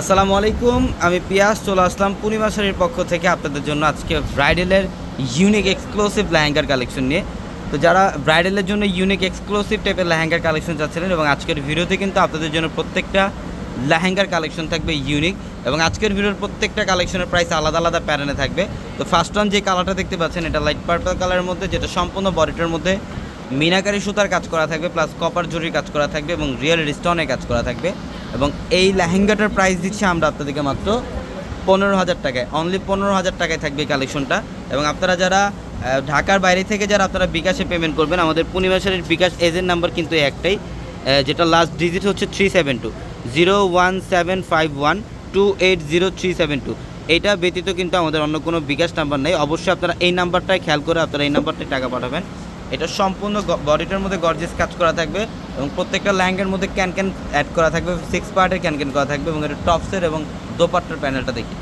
আসসালামু আলাইকুম, আমি পিয়াস, চলে আসলাম পূর্ণিমা শাড়ির পক্ষ থেকে আপনাদের জন্য আজকে ব্রাইডেলের ইউনিক এক্সক্লুসিভ লেহেঙ্গার কালেকশন নিয়ে। তো যারা ব্রাইডালের জন্য ইউনিক এক্সক্লুসিভ টাইপের লেহেঙ্গার কালেকশন চাচ্ছিলেন এবং আজকের ভিডিওতে কিন্তু আপনাদের জন্য প্রত্যেকটা লেহেঙ্গার কালেকশন থাকবে ইউনিক এবং আজকের ভিডিওর প্রত্যেকটা কালেকশনের প্রাইস আলাদা আলাদা প্যাটার্নে থাকবে। তো ফার্স্ট ওয়ান যে কালারটা দেখতে পাচ্ছেন, এটা লাইট পার্পল কালারের মধ্যে, যেটা সম্পূর্ণ বডিটার মধ্যে মিনাকারি সুতার কাজ করা থাকবে প্লাস কপার জরির কাজ করা থাকবে এবং রিয়েল স্টোনের কাজ করা থাকবে। এবং এই লেহেঙ্গাটার প্রাইস দিচ্ছি আমরা আপনাদেরকে মাত্র পনেরো হাজার টাকায়। অনলি পনেরো হাজার টাকায় থাকবে কালেকশনটা এবং আপনারা যারা ঢাকার বাইরে থেকে যারা আপনারা বিকাশে পেমেন্ট করবেন, আমাদের পূর্ণিমা বিকাশ এজেন্ট নাম্বার কিন্তু একটাই যেটা লাস্ট ডিজিট হচ্ছে three seven two zero one seven five one two eight zero three seven two এইটা ব্যতীত কিন্তু আমাদের অন্য কোনো বিকাশ নাম্বার নেই। অবশ্যই আপনারা এই নাম্বারটাই খেয়াল করে আপনারা এই নাম্বারটায় টাকা পাঠাবেন। এটা সম্পূর্ণ বডিটার মধ্যে গর্জেস কাজ করা থাকবে এবং প্রত্যেকটা ল্যাঙ্গের মধ্যে ক্যান ক্যান অ্যাড করা থাকবে সিক্স পার্টের ক্যান ক্যান করা থাকবে এবং এটা টপসের এবং দোপাট্টার প্যানেলটা দেখি।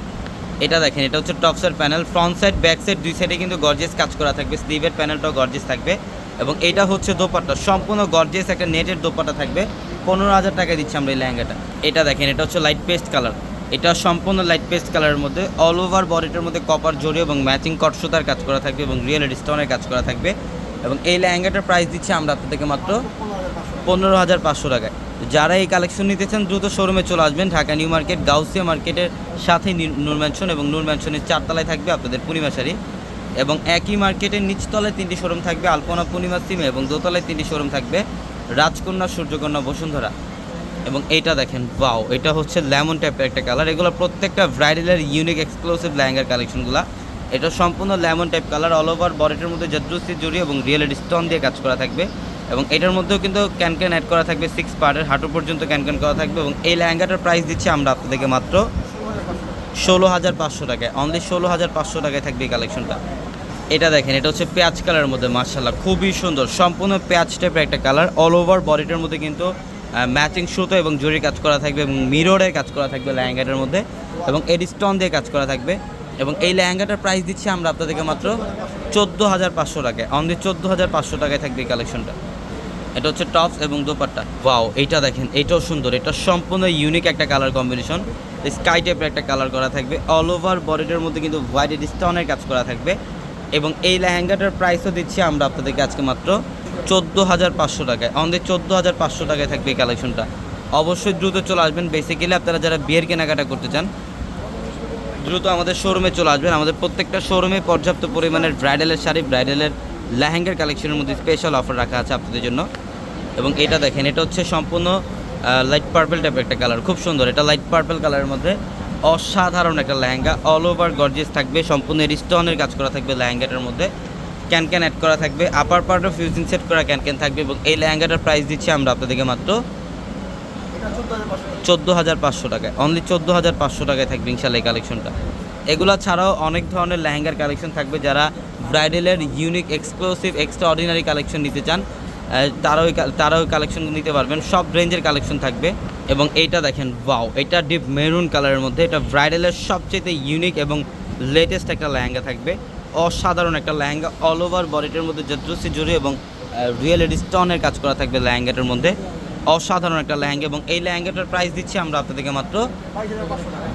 এটা দেখেন, এটা হচ্ছে টপসের panel front side back side দুই সাইডে কিন্তু গর্জেস কাজ করা থাকবে স্লিভের প্যানেলটাও গর্জেস থাকবে এবং এটা হচ্ছে দোপাট্টা, সম্পূর্ণ গর্জেস একটা নেটের দোপাট্টা থাকবে। পনেরো হাজার টাকা দিচ্ছি আমরা এই লেহেঙ্গাটা। এটা দেখেন, এটা হচ্ছে লাইট পেস্ট কালার এটা সম্পূর্ণ লাইট পেস্ট কালারের মধ্যে অল ওভার বডিটার মধ্যে কপার জড়ি এবং ম্যাচিং কট সুতার কাজ করা থাকবে এবং রিয়েল স্টোনের কাজ করা থাকবে। এবং এই লেহেঙ্গাটার প্রাইস দিচ্ছি আমরা আপনাদেরকে মাত্র পনেরো হাজার পাঁচশো টাকায়। যারা এই কালেকশন নিতে চান, দ্রুত শোরুমে চলে আসবেন। ঢাকা নিউ মার্কেট, গাউসিয়া মার্কেটের সাথে নূর ম্যানশন এবং নূর ম্যানশনের চারতলায় থাকবে আপনাদের পূর্ণিমা শাড়ি। এবং একই মার্কেটের নিচতলায় তিনটি শোরুম থাকবে, আলপনা পূর্ণিমা সিমে এবং দোতলায় তিনটি শোরুম থাকবে রাজকন্যা, সূর্যকন্যা, বসুন্ধরা। এবং এইটা দেখেন বাও এটা হচ্ছে লেমন টাইপের একটা কালার এগুলো প্রত্যেকটা ব্রাইডালের ইউনিক এক্সক্লুসিভ লেহেঙ্গার কালেকশনগুলো এটা সম্পূর্ণ lemon type colour all over বডিটার মধ্যে জাদ্রুসি জড়ি এবং রিয়েল স্টোন দিয়ে কাজ করা থাকবে। এবং এটার মধ্যেও কিন্তু ক্যান ক্যান অ্যাড করা থাকবে সিক্স পার্টের হাঁটু পর্যন্ত ক্যান ক্যান করা থাকবে এবং এই লেহেঙ্গাটার প্রাইস দিচ্ছি আমরা আপনাদেরকে মাত্র ষোলো হাজার পাঁচশো টাকায়। অনলি ষোলো হাজার পাঁচশো টাকায় থাকবে এই কালেকশনটা এটা দেখেন, এটা হচ্ছে পেঁয়াজ কালারের মধ্যে মার্শাল্লাহ খুবই সুন্দর। সম্পূর্ণ পেঁয়াজ টাইপের একটা কালার অল ওভার বডিটার মধ্যে কিন্তু ম্যাচিং সুতো এবং জরির কাজ করা থাকবে এবং মিররের কাজ করা থাকবে লেহেঙ্গাটার মধ্যে। এবং এডি স্টোন দিয়ে কাজ করা থাকবে। এবং এই লেহেঙ্গাটার প্রাইস দিচ্ছি আমরা আপনাদেরকে মাত্র চোদ্দ হাজার পাঁচশো টাকায়। অনলি চোদ্দ হাজার পাঁচশো টাকায় থাকবে এই কালেকশনটা এটা হচ্ছে টপস এবং দোপাট্টা। ওয়াও এইটা দেখেন এটাও সুন্দর। এটা সম্পূর্ণ ইউনিক একটা কালার কম্বিনেশন স্কাই টাইপের একটা কালার করা থাকবে। অল ওভার বডিটার মধ্যে কিন্তু হোয়াইট স্টোনের কাজ করা থাকবে। এবং এই লেহেঙ্গাটার প্রাইসও দিচ্ছি আমরা আপনাদেরকে আজকে মাত্র চোদ্দ হাজার পাঁচশো টাকায়। আমাদের চোদ্দ হাজার পাঁচশো টাকায় থাকবে এই কালেকশনটা অবশ্যই দ্রুত চলে আসবেন। বেসিক্যালি আপনারা যারা বিয়ের কেনাকাটা করতে চান দ্রুত আমাদের শোরুমে চলে আসবেন। আমাদের প্রত্যেকটা শোরুমে পর্যাপ্ত পরিমাণের ব্রাইডালের শাড়ি ব্রাইডালের লেহেঙ্গার কালেকশনের মধ্যে স্পেশাল অফার রাখা আছে আপনাদের জন্য। এবং এটা দেখেন, এটা হচ্ছে সম্পূর্ণ লাইট পার্পেল টাইপের একটা কালার খুব সুন্দর। এটা লাইট পার্পেল কালারের মধ্যে অসাধারণ একটা লেহেঙ্গা। অল ওভার গর্জিয়াস থাকবে। সম্পূর্ণ রিস্টনের কাজ করা থাকবে লেহেঙ্গাটার মধ্যে। ক্যান ক্যান অ্যাড করা থাকবে। Upper part of fusing set করা ক্যান ক্যান থাকবে এবং এই লেহেঙ্গাটার প্রাইস দিচ্ছি আমরা আপনাদেরকে মাত্র চোদ্দ হাজার পাঁচশো টাকায়। অনলি চোদ্দ হাজার পাঁচশো টাকায় থাকবে ইনশাল্লাহ এই কালেকশনটা এগুলো ছাড়াও অনেক ধরনের লেহেঙ্গার কালেকশন থাকবে যারা ব্রাইডালের unique exclusive extraordinary collection নিতে চান তারাও তারাও কালেকশন নিতে পারবেন। সব রেঞ্জের কালেকশন থাকবে। এবং এইটা দেখেন ওয়াও এটা ডিপ মেরুন কালারের মধ্যে। এটা ব্রাইডালের সবচেয়ে ইউনিক এবং লেটেস্ট একটা লেহেঙ্গা থাকবে। অসাধারণ একটা লেহেঙ্গা অল ওভার বডিটার মধ্যে জাদ্রুসি জুড়ে এবং রিয়েল স্টোনের কাজ করা থাকবে লেহেঙ্গাটার মধ্যে। অসাধারণ একটা লেহেঙ্গা এবং এই লেহেঙ্গাটার প্রাইস দিচ্ছি আমরা আপনাদেরকে মাত্র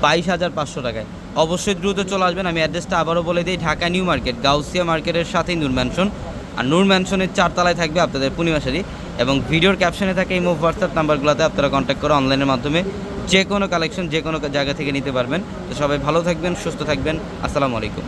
বাইশ হাজার পাঁচশো টাকায়। অবশ্যই দ্রুত চলে আসবেন। আমি অ্যাড্রেসটা আবারও বলে দিই, ঢাকা নিউ মার্কেট, গাউসিয়া মার্কেটের সাথেই নূর ম্যানশন আর নূর ম্যানশনের চারতলায় থাকবে আপনাদের পূর্ণিমা শাড়ি এবং ভিডিওর ক্যাপশনে থাকে এই মুভ হোয়াটসঅ্যাপ নাম্বারগুলোতে আপনারা কন্ট্যাক্ট করে অনলাইনের মাধ্যমে যে কোনো কালেকশন যে কোনো জায়গা থেকে নিতে পারবেন। তো সবাই ভালো থাকবেন, সুস্থ থাকবেন। আসসালামু আলাইকুম।